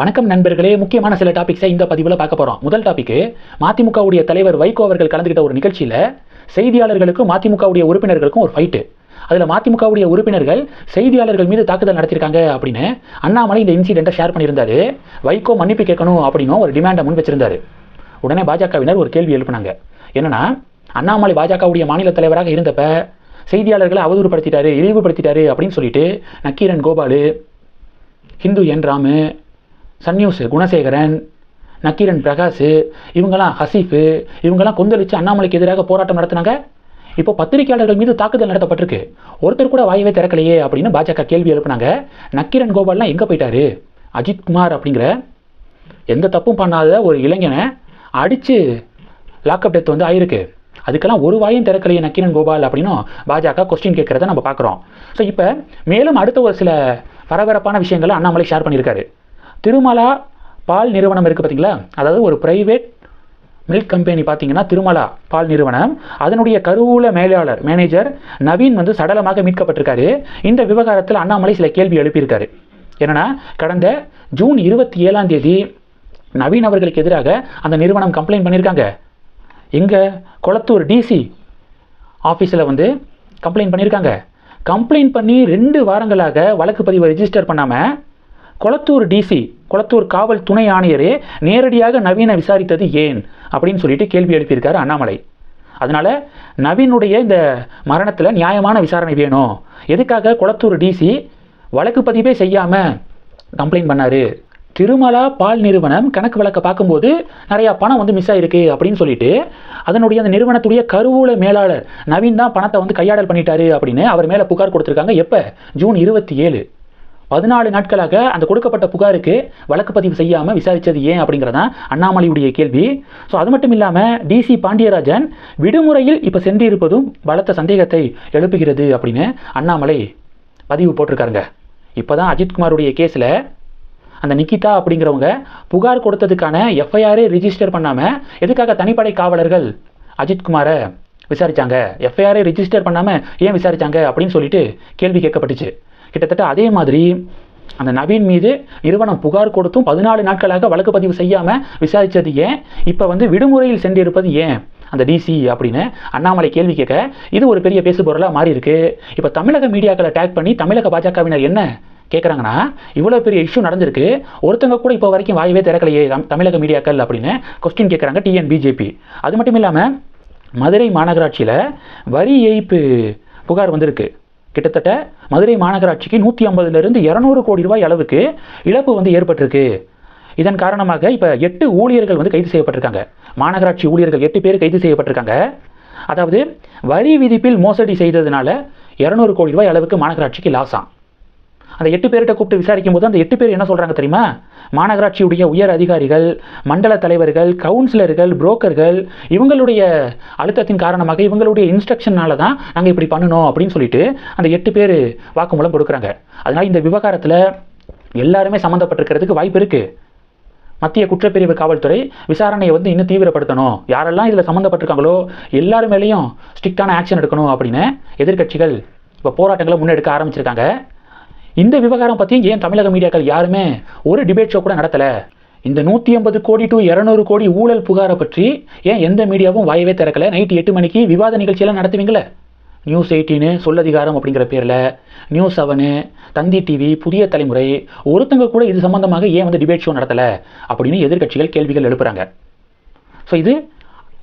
வணக்கம் நண்பர்களே முக்கியமான சில டாபிக்ஸை இந்த பதிவில் பார்க்க போகிறோம் முதல் டாபிக்கு மதிமுகவுடைய தலைவர் வைகோ அவர்கள் கலந்துக்கிட்ட ஒரு நிகழ்ச்சியில் செய்தியாளர்களுக்கும் மதிமுகவுடைய உறுப்பினர்களுக்கும் ஒரு ஃபைட்டு அதில் மதிமுகவுடைய உறுப்பினர்கள் செய்தியாளர்கள் மீது தாக்குதல் நடத்தியிருக்காங்க அப்படின்னு அண்ணாமலை இந்த இன்சிடெண்ட்டை ஷேர் பண்ணியிருந்தாரு. வைகோ மன்னிப்பு கேட்கணும் அப்படின்னும் ஒரு டிமாண்டை முன் வச்சிருந்தாரு. உடனே பாஜகவினர் ஒரு கேள்வி எழுப்பினாங்க. என்னன்னா அண்ணாமலை பாஜகவுடைய மாநில தலைவராக இருந்தப்ப செய்தியாளர்களை அவதூறுபடுத்திட்டாரு இழிவுபடுத்திட்டாரு அப்படின்னு சொல்லிட்டு Nakkheeran Gopal Hindu N Ram Sun News Gunasekaran Nakkheeran Prakash இவங்கெல்லாம் ஹசீஃபு இவங்கெல்லாம் கொந்தளித்து அண்ணாமலைக்கு எதிராக போராட்டம் நடத்தினாங்க. இப்போ பத்திரிகையாளர்கள் மீது தாக்குதல் நடத்தப்பட்டிருக்கு. ஒருத்தர் கூட வாயவே திறக்கலையே அப்படின்னு பாஜக கேள்வி எழுப்புனாங்க. நக்கீரன் கோபால்லாம் எங்கே போயிட்டாரு? அஜித் குமார் அப்படிங்கிற எந்த தப்பும் பண்ணாத ஒரு இளைஞனை அடித்து லாக்அப் டெத் வந்து ஆயிருக்கு. அதுக்கெல்லாம் ஒரு வாயும் திறக்கலையே நக்கீரன் கோபால் அப்படின்னும் பாஜக கொஸ்டின் கேட்குறத நம்ம பார்க்குறோம். ஸோ இப்போ மேலும் அடுத்த ஒரு சில பரபரப்பான விஷயங்களை அண்ணாமலை ஷேர் பண்ணியிருக்காரு. திருமலா பால் நிறுவனம் இருக்குது பார்த்தீங்களா அதாவது ஒரு ப்ரைவேட் மில்க் கம்பெனி பார்த்தீங்கன்னா திருமலா பால் நிறுவனம். அதனுடைய கருவூல மேலாளர் மேனேஜர் நவீன் வந்து சடலமாக மீட்கப்பட்டிருக்காரு. இந்த விவகாரத்தில் அண்ணாமலை சில கேள்வி எழுப்பியிருக்காரு. என்னன்னா கடந்த ஜூன் இருபத்தி ஏழாம் தேதி நவீன் அவர்களுக்கு எதிராக அந்த நிறுவனம் கம்ப்ளைண்ட் பண்ணியிருக்காங்க. இங்கே கொளத்தூர் டிசி ஆஃபீஸில் வந்து கம்ப்ளைண்ட் பண்ணியிருக்காங்க. கம்ப்ளைண்ட் பண்ணி ரெண்டு வாரங்களாக வழக்கு பதிவை ரிஜிஸ்டர் பண்ணாமல் கொளத்தூர் டிசி கொளத்தூர் காவல் துணை ஆணையரே நேரடியாக நவீனை விசாரித்தது ஏன்? அப்படின்னு சொல்லிட்டு கேள்வி எழுப்பியிருக்காரு அண்ணாமலை. அதனால் நவீனுடைய இந்த மரணத்தில் நியாயமான விசாரணை வேணும். எதுக்காக கொளத்தூர் டிசி வழக்கு பதிவே செய்யாமல் கம்ப்ளைண்ட் பண்ணார்? திருமலா பால் நிறுவனம் கணக்கு வழக்கை பார்க்கும்போது நிறையா பணம் வந்து மிஸ் ஆகிருக்கு அப்படின்னு சொல்லிட்டு அதனுடைய அந்த நிறுவனத்துடைய கருவூல மேலாளர் நவீன் தான் பணத்தை வந்து கையாடல் பண்ணிட்டாரு அப்படின்னு அவர் மேலே புகார் கொடுத்துருக்காங்க. எப்போ? ஜூன் இருபத்தி ஏழு. பதினாலு நாட்களாக அந்த கொடுக்கப்பட்ட புகாருக்கு வழக்கு பதிவு செய்யாமல் விசாரித்தது ஏன் அப்படிங்கிறதான் அண்ணாமலையுடைய கேள்வி. ஸோ அது மட்டும் இல்லாமல் டிசி பாண்டியராஜன் விடுமுறையில் இப்போ சென்றிருப்பதும் பலத்த சந்தேகத்தை எழுப்புகிறது அப்படின்னு அண்ணாமலை பதிவு போட்டிருக்காருங்க. இப்போ தான் அஜித்குமாருடைய கேஸில் அந்த நிக்கிதா அப்படிங்கிறவங்க புகார் கொடுத்ததுக்கான எஃப்ஐஆரே ரிஜிஸ்டர் பண்ணாமல் எதுக்காக தனிப்படை காவலர்கள் அஜித்குமாரை விசாரிச்சாங்க? எஃப்ஐஆரே ரிஜிஸ்டர் பண்ணாமல் ஏன் விசாரித்தாங்க அப்படின்னு சொல்லிட்டு கேள்வி கேட்கப்பட்டுச்சு. கிட்டத்தட்ட அதே மாதிரி அந்த நவீன் மீது நிறுவனம் புகார் கொடுத்தும் பதினாலு நாட்களாக வழக்கு பதிவு செய்யாமல் விசாரித்தது ஏன்? இப்போ வந்து விடுமுறையில் சென்றிருப்பது ஏன்? அந்த டிசி அப்படின்னு அண்ணாமலை கேள்வி கேட்க இது ஒரு பெரிய பேசு பொருளாக மாறி இருக்கு இப்போ தமிழக மீடியாக்களை டேக் பண்ணி தமிழக பாஜகவினர் என்ன கேட்குறாங்கன்னா இவ்வளோ பெரிய இஷ்யூ நடந்திருக்கு ஒருத்தங்க கூட இப்போ வரைக்கும் வாயவே திறக்கலையே தமிழக மீடியாக்கள் அப்படின்னு கொஸ்டின் கேட்குறாங்க டிஎன் பிஜேபி அது மட்டும் இல்லாமல் மதுரை மாநகராட்சியில் வரி ஏய்ப்பு புகார் வந்திருக்கு. கிட்டத்தட்ட மதுரை மாநகராட்சிக்கு நூற்றி ஐம்பதுலேருந்து இரநூறு கோடி ரூபாய் அளவுக்கு இழப்பு வந்து ஏற்பட்டிருக்கு. இதன் காரணமாக இப்போ எட்டு ஊழியர்கள் வந்து கைது செய்யப்பட்டிருக்காங்க. மாநகராட்சி ஊழியர்கள் எட்டு பேர் கைது செய்யப்பட்டிருக்காங்க. அதாவது வரி விதிப்பில் மோசடி செய்ததுனால இரநூறு கோடி ரூபாய் அளவுக்கு மாநகராட்சிக்கு லாஸாம் அந்த எட்டு பேர்கிட்ட கூப்பிட்டு விசாரிக்கும் போது அந்த எட்டு பேர் என்ன சொல்கிறாங்க தெரியுமா? மாநகராட்சியுடைய உயர் அதிகாரிகள் மண்டல தலைவர்கள் கவுன்சிலர்கள் புரோக்கர்கள் இவங்களுடைய அழுத்தத்தின் காரணமாக இவங்களுடைய இன்ஸ்ட்ரக்ஷனால தான் நாங்கள் இப்படி பண்ணணும் அப்படின்னு சொல்லிட்டு அந்த எட்டு பேர் வாக்குமூலம் கொடுக்குறாங்க. அதனால் இந்த விவகாரத்தில் எல்லாருமே சம்மந்தப்பட்டிருக்கிறதுக்கு வாய்ப்பு இருக்குது மத்திய குற்றப்பிரிவு காவல்துறை விசாரணையை வந்து இன்னும் தீவிரப்படுத்தணும். யாரெல்லாம் இதில் சம்மந்தப்பட்டிருக்காங்களோ எல்லார் மேலேயும் ஸ்ட்ரிக்டான ஆக்ஷன் எடுக்கணும் அப்படின்னு எதிர்க்கட்சிகள் இப்போ போராட்டங்களை முன்னெடுக்க ஆரம்பிச்சிருக்காங்க. இந்த விவகாரம் பற்றியும் ஏன் தமிழக மீடியாக்கள் யாருமே ஒரு டிபேட் ஷோ கூட நடத்தலை? இந்த நூற்றி ஐம்பது கோடி டு இரநூறு கோடி ஊழல் புகாரை பற்றி ஏன் எந்த மீடியாவும் வாயவே திறக்கலை? நைட்டு எட்டு மணிக்கு விவாத நிகழ்ச்சியெல்லாம் நடத்துவீங்களே நியூஸ் எயிட்டீனு சொல்லதிகாரம் அப்படிங்கிற பேரில் நியூஸ் செவனு தந்தி டிவி புதிய தலைமுறை ஒருத்தங்க கூட இது சம்மந்தமாக ஏன் வந்து டிபேட் ஷோ நடத்தலை? அப்படின்னு எதிர்கட்சிகள் கேள்விகள் எழுப்புறாங்க. ஸோ இது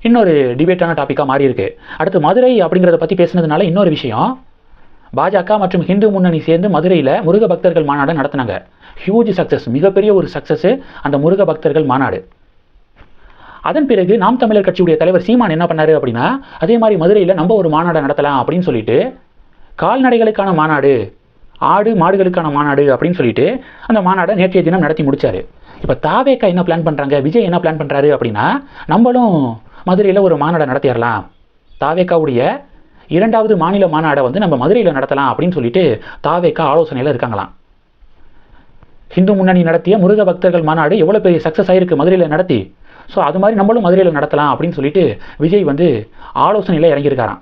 இன்னொரு டிபேட்டான டாப்பிக்காக மாறி இருக்கு அடுத்து மதுரை அப்படிங்கிறத பற்றி பேசுனதுனால இன்னொரு விஷயம். பாஜக மற்றும் ஹிந்து முன்னணி சேர்ந்து மதுரையில் முருக பக்தர்கள் மாநாடு நடத்தினாங்க. ஹியூஜ் சக்ஸஸ் மிகப்பெரிய ஒரு சக்ஸஸ்ஸு அந்த முருக பக்தர்கள் மாநாடு. அதன் பிறகு நாம் தமிழர் கட்சியுடைய தலைவர் சீமான் என்ன பண்ணாரு அப்படின்னா அதே மாதிரி மதுரையில் நம்ம ஒரு மாநாடு நடத்தலாம் அப்படின்னு சொல்லிட்டு கால்நடைகளுக்கான மாநாடு ஆடு மாடுகளுக்கான மாநாடு அப்படின்னு சொல்லிட்டு அந்த மாநாடை நேற்றைய தினம் நடத்தி முடித்தார் இப்போ தாவேக்கா என்ன பிளான் பண்ணுறாங்க விஜய் என்ன பிளான் பண்ணுறாரு அப்படின்னா நம்மளும் மதுரையில் ஒரு மாநாடை நடத்திடலாம். தாவேக்காவுடைய இரண்டாவது மாநில மாநாடை வந்து நம்ம மதுரையில் நடத்தலாம் அப்படின்னு சொல்லிட்டு தாவேக்கா ஆலோசனையில் இருக்காங்களாம். ஹிந்து முன்னணி நடத்திய முருக பக்தர்கள் மாநாடு எவ்வளோ பெரிய சக்ஸஸ் ஆகிருக்கு மதுரையில் நடத்தி? ஸோ அது மாதிரி நம்மளும் மதுரையில் நடத்தலாம் அப்படின்னு சொல்லிட்டு விஜய் வந்து ஆலோசனையில் இறங்கியிருக்காராம்.